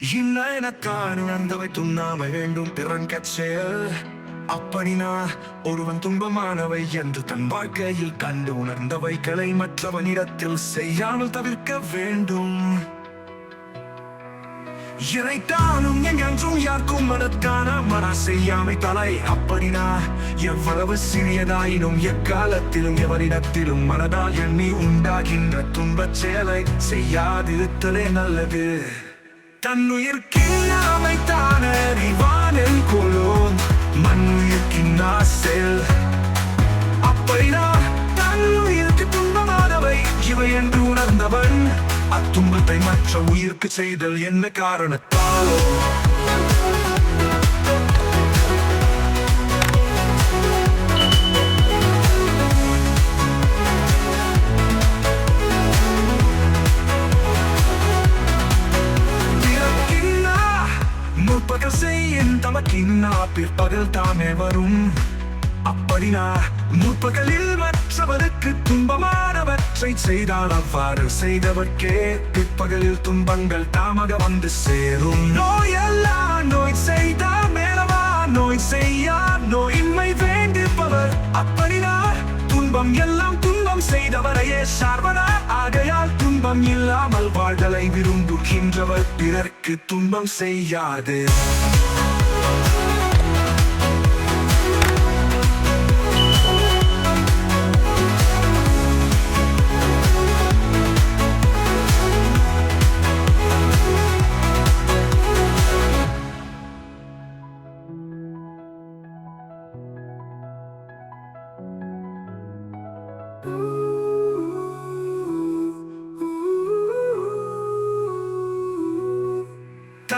இல்லை எனத்தான் உணர்ந்தவை துண்ணாமை வேண்டும். பிறன் கச்செயல் அப்படினா ஒருவன் துன்பமானவை என்று தன் வாழ்க்கையில் கண்டு உணர்ந்தவை உணர்ந்தவைகளை மற்றவனிடத்தில் செய்யாமல் தவிர்க்க வேண்டும். இறைத்தானும் எங்கென்றும் யாருக்கும் மனத்தான மன செய்யாமை தலை அப்படினா எவ்வளவு சிறியதாயினும் எக்காலத்திலும் எவரிடத்திலும் மனதால் எண்ணி உண்டாகின்ற துன்பச் செயலை செய்யாதிருத்தலே நல்லது. தன்னுயிர்க்கின் தான அறிவானில் கொலோன் மண்ணுயிர்க்கின் ஆசெல் அப்படினா தன்னுயிருக்கு துன்பமானவை இவை என்று உணர்ந்தவன் அத்துன்பத்தை மற்ற உயிருக்கு செய்தல் என்ன காரணத்தாலோ? ஆசையின் தமக்கின்னா பிற்பகல் தாமே வரும். அப்படினா முற்பகலில் மற்றவருக்கு துன்பமானவற்றை செய்தால் அவ்வாறு செய்தவர்க்கே பிற்பகலில் துன்பங்கள் தாமாக வந்து சேரும். நோயெல்லாம் நோய் செய்தால் மேலவா நோய் செய்யா நோயின்மை வேண்டிப்பவர். அப்படினா துன்பம் எல்லாம் துன்பம் செய்தவரையே சார்வனா ஆகையால் இன்பம் இல்லாமல் வாழ்தலை விரும்புகின்றவர் பிறர்க்கு துன்பம் செய்யாது.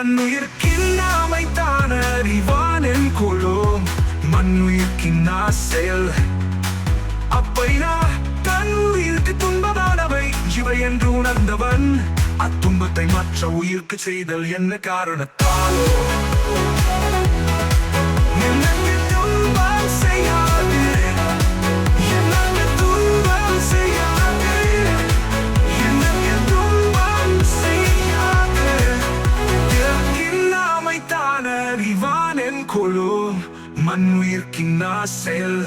தன்னுயிர்க்கின் அமைத்தான அறிவானின் குழும். மண்ணுயிர்க்கின் ஆசையல் அப்படினா தன்னுயிருக்கு துன்பமானவை. இவை என்று உணர்ந்தவன் அத்துன்பத்தை மற்ற உயிருக்கு செய்தல் என்ன காரணத்தாலோ? அமைத்தான அறிவான் என் குழு மண்ணுயிர்க்கின் ஆசையில்